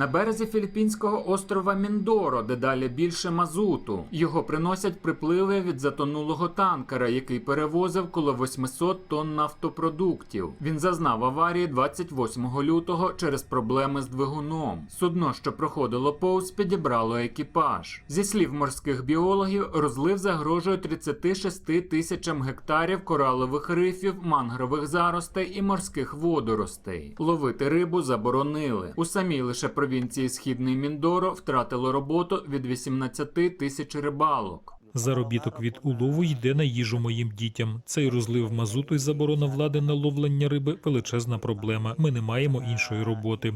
На березі філіппінського острова Міндоро дедалі більше мазуту. Його приносять припливи від затонулого танкера, який перевозив коло 800 тонн нафтопродуктів. Він зазнав аварії 28 лютого через проблеми з двигуном. Судно, що проходило повз, підібрало екіпаж. Зі слів морських біологів, розлив загрожує 36 тисячам гектарів коралових рифів, мангрових заростей і морських водоростей. Ловити рибу заборонили. У самій лише провінції Східний Міндоро втратило роботу від 18 тисяч рибалок. Заробіток від улову йде на їжу моїм дітям. Цей розлив мазуту і заборона влади на ловлення риби величезна проблема. Ми не маємо іншої роботи.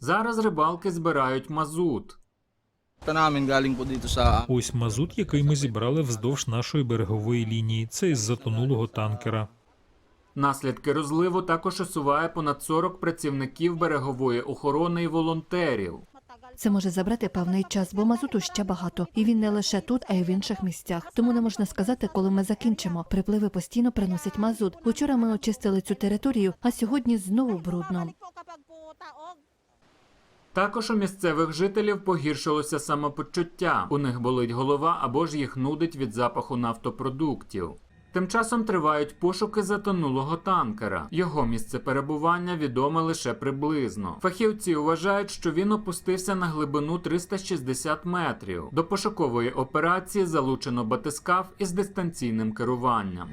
Зараз рибалки збирають мазут. Ось мазут, який ми зібрали вздовж нашої берегової лінії. Це із затонулого танкера. Наслідки розливу також усуває понад 40 працівників берегової охорони і волонтерів. Це може забрати певний час, бо мазуту ще багато, і він не лише тут, а й в інших місцях. Тому не можна сказати, коли ми закінчимо. Припливи постійно приносять мазут. Учора ми очистили цю територію, а сьогодні знову брудно. Також у місцевих жителів погіршилося самопочуття. У них болить голова або ж їх нудить від запаху нафтопродуктів. Тим часом тривають пошуки затонулого танкера. Його місце перебування відоме лише приблизно. Фахівці вважають, що він опустився на глибину 360 метрів. До пошукової операції залучено батискаф із дистанційним керуванням.